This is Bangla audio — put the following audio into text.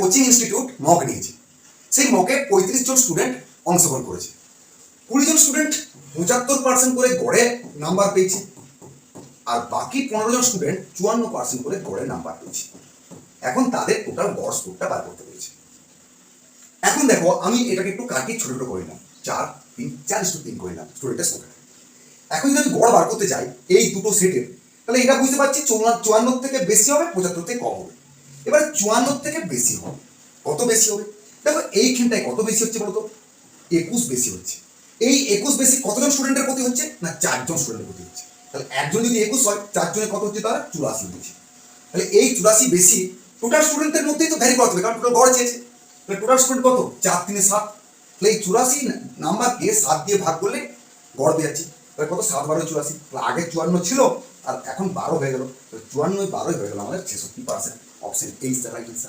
কোচিং ইনস্টিটিউট মক নিয়েছে। সেই মকে পঁয়ত্রিশ জন স্টুডেন্ট অংশগ্রহণ করেছে। কুড়ি জন স্টুডেন্ট পঁচাত্তর পার্সেন্ট করে গড়ে নাম্বার পেয়েছে। আর বাকি পনেরো জন স্টুডেন্ট চুয়ান্ন পার্সেন্ট করে গড়ে নাম্বার পেয়েছে। এখন তাদের টোটাল গড় স্কোরটা বার করতে পেরেছে। এখন দেখো, আমি এটাকে একটু কাটিয়ে ছোট ছোট করে নিলাম। চার, তিন, চার ইস্টু তিন করে নিলাম স্টোরিটা স্কোরটা এখন যদি আমি গড় বার করতে যাই, এই দুটো সেটের তাহলে এটা বুঝতে পারছি চুয়ান্ন থেকে বেশি হবে, পঁচাত্তর থেকে কম হবে। এবার চুয়ান্ন থেকে বেশি হবে। কত বেশি হবে? দেখো এইখানটায় কত বেশি হচ্ছে বলতো? একুশ বেশি হচ্ছে। এই একুশ বেশি কতজন স্টুডেন্টের প্রতি হচ্ছে না চারজন স্টুডেন্টের প্রতি হচ্ছে? তাহলে একজন যদি একুশ হয়, চারজনের কত হচ্ছে তারা চুরাশি হচ্ছে। তাহলে এই চুরাশি বেশি টোটাল স্টুডেন্টের মধ্যেই তো ভ্যারি করতে হবে কারণ টোটাল গড় চেয়েছে। তাহলে টোটাল স্টুডেন্ট কত? চার তিনে সাত। তাহলে এই চুরাশি নাম্বারকে সাত দিয়ে ভাগ করলে গড় যাচ্ছি তাহলে কত? সাত, বারো, চুরাশি। আগে চুয়ান্ন ছিল, আর এখন বারো হয়ে গেল। চুয়ান্ন বারোই হয়ে গেল, আমাদের ছেষট্টি percent ob es in Österreich ist.